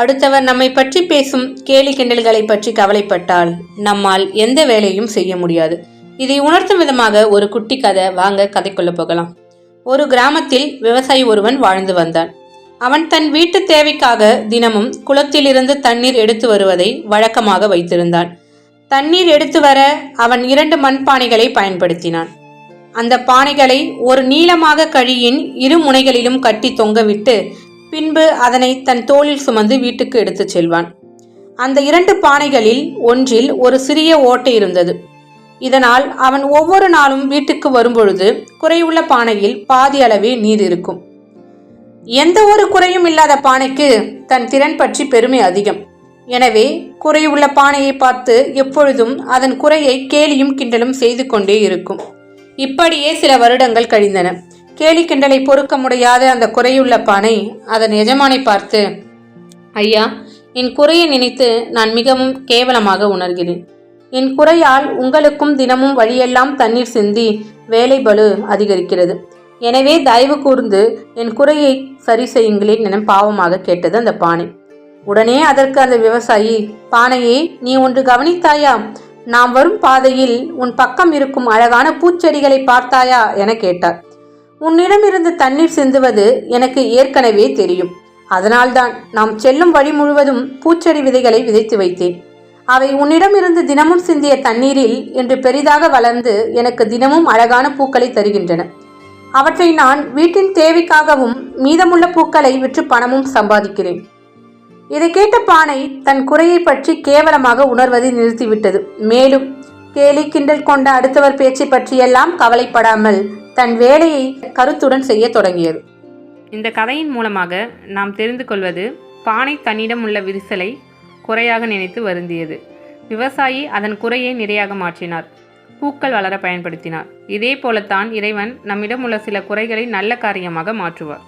அடுத்தவர் நம்மை பற்றி பேசும் கேலி கிண்டல்களை பற்றி கவலைப்பட்டால் நம்மால் எந்த வேலையும் செய்ய முடியாது. இதை உணர்த்தும் விதமாக ஒரு குட்டி கதை வாங்க கதைக்குள்ள போகலாம். ஒரு கிராமத்தில் விவசாயி ஒருவன் வாழ்ந்து வந்தான். அவன் தன் வீட்டு தேவைக்காக தினமும் குளத்திலிருந்து தண்ணீர் எடுத்து வருவதை வழக்கமாக வைத்திருந்தான். தண்ணீர் எடுத்து வர அவன் இரண்டு மண்பானைகளை பயன்படுத்தினான். அந்த பானைகளை ஒரு நீளமாக கழியின் இரு முனைகளிலும் கட்டி தொங்கவிட்டு பின்பு அதனை தன் தோளில் சுமந்து வீட்டுக்கு எடுத்துச் செல்வான். அந்த இரண்டு பானைகளில் ஒன்றில் ஒரு சிறிய ஓட்டை இருந்தது. இதனால் அவன் ஒவ்வொரு நாளும் வீட்டுக்கு வரும்பொழுது குறையுள்ள பானையில் பாதி அளவே நீர் இருக்கும். எந்த ஒரு குறையும் இல்லாத பானைக்கு தன் திறன் பற்றி பெருமை அதிகம். எனவே குறையுள்ள பானையை பார்த்து எப்பொழுதும் அதன் குறையை கேலியும் கிண்டலும் செய்து கொண்டே இருக்கும். இப்படியே சில வருடங்கள் கழிந்தன. கேலி கிண்டலை பொறுக்க முடியாத அந்த குறையுள்ள பானை அதன் எஜமானை பார்த்து ஐயா என் குறையை நினைத்து நான் மிகவும் கேவலமாக உணர்கிறேன். என் குறையால் உங்களுக்கும் தினமும் வழியெல்லாம் தண்ணீர் சிந்தி வேலை பலு அதிகரிக்கிறது. எனவே தயவு கூர்ந்து என் குறையை சரி செய்யுங்களேன் என பாவமாக கேட்டது அந்த பானை. உடனே அதற்கு அந்த விவசாயி பானையே நீ ஒன்று கவனித்தாயா? நாம் வரும் பாதையில் உன் பக்கம் இருக்கும் அழகான பூச்செடிகளை பார்த்தாயா? என கேட்டார். உன்னிடமிருந்து தண்ணீர் சிந்துவது எனக்கு ஏற்கனவே தெரியும். அதனால்தான் நாம் செல்லும் வழி முழுவதும் பூச்செடி விதைகளை விதைத்து வைத்தேன். அவை உன்னிடமிருந்து தினமும் சிந்திய தண்ணீரில் என்று பெரிதாக வளர்ந்து எனக்கு தினமும் அழகான பூக்களை தருகின்றன. அவற்றை நான் வீட்டின் தேவைக்காகவும் மீதமுள்ள பூக்களை விற்று பணமும் சம்பாதிக்கிறேன். இதை கேட்ட பானை தன் குறையை பற்றி கேவலமாக உணர்வதை நிறுத்திவிட்டது. மேலும் கேலி கிண்டல் கொண்ட அடுத்தவர் பேச்சை பற்றியெல்லாம் கவலைப்படாமல் தன் வேலையை கருத்துடன் செய்ய தொடங்கியது. இந்த கதையின் மூலமாக நாம் தெரிந்து கொள்வது பானை தன்னிடம் உள்ள விரிசலை குறையாக நினைத்து வருந்தியது. விவசாயி அதன் குறையை நிறையாக மாற்றினார். பூக்கள் வளர பயன்படுத்தினார். இதே போலத்தான் இறைவன் நம்மிடம் உள்ள சில குறைகளை நல்ல காரியமாக மாற்றுவார்.